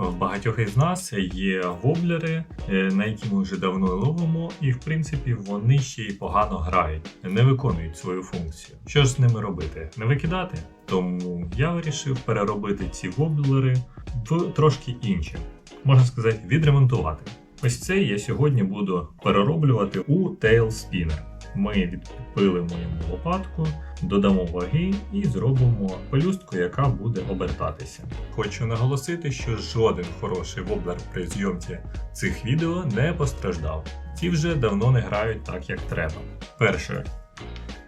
В багатьох із нас є воблери, е, на які ми вже давно ловимо, і в принципі вони ще й погано грають, не виконують свою функцію. Що ж з ними робити? Не викидати? Тому я вирішив переробити ці воблери в трошки інші, можна сказати, відремонтувати. Ось це я сьогодні буду перероблювати у Tail Spinner. Ми відпилимо йому лопатку, додамо ваги і зробимо пелюстку, яка буде обертатися. Хочу наголосити, що жоден хороший воблер при зйомці цих відео не постраждав. Ці вже давно не грають так, як треба. Перше,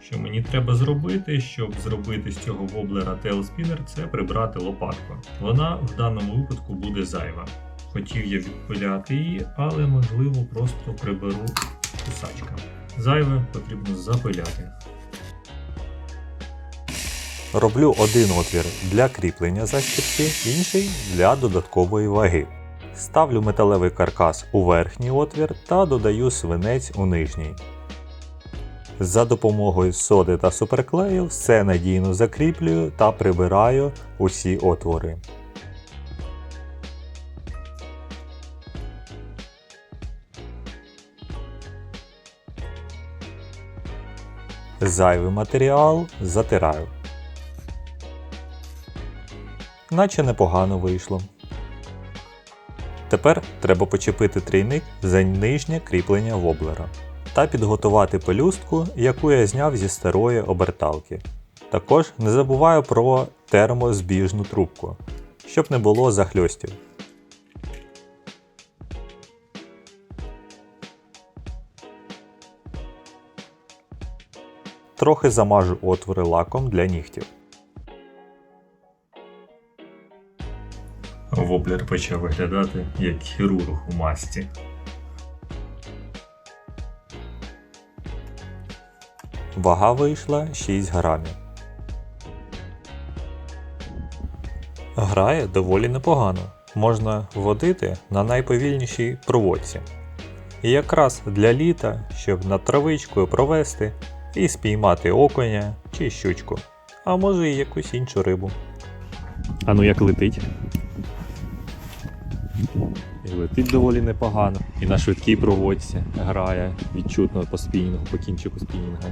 що мені треба зробити, щоб зробити з цього воблера Spinner, це прибрати лопатку. Вона в даному випадку буде зайва. Хотів я відпиляти її, але можливо просто приберу. Зайве потрібно запиляти. Роблю один отвір для кріплення застібки, інший для додаткової ваги. Ставлю металевий каркас у верхній отвір та додаю свинець у нижній. За допомогою соди та суперклею все надійно закріплюю та прибираю усі отвори. Зайвий матеріал затираю. Наче непогано вийшло. Тепер треба почепити трійник за нижнє кріплення воблера та підготувати пелюстку, яку я зняв зі старої оберталки. Також не забуваю про термозбіжну трубку, щоб не було захльостів. Трохи замажу отвори лаком для нігтів. Воблер почав виглядати як хірург у масці. Вага вийшла 6 грамів. Грає доволі непогано. Можна водити на найповільнішій проводці. І якраз для літа, щоб над травичкою провести і спіймати окуня чи щучку, а може і якусь іншу рибу. А ну як летить? І летить доволі непогано. І на швидкій проводці грає відчутно по спінінгу, по кінчику спінінга.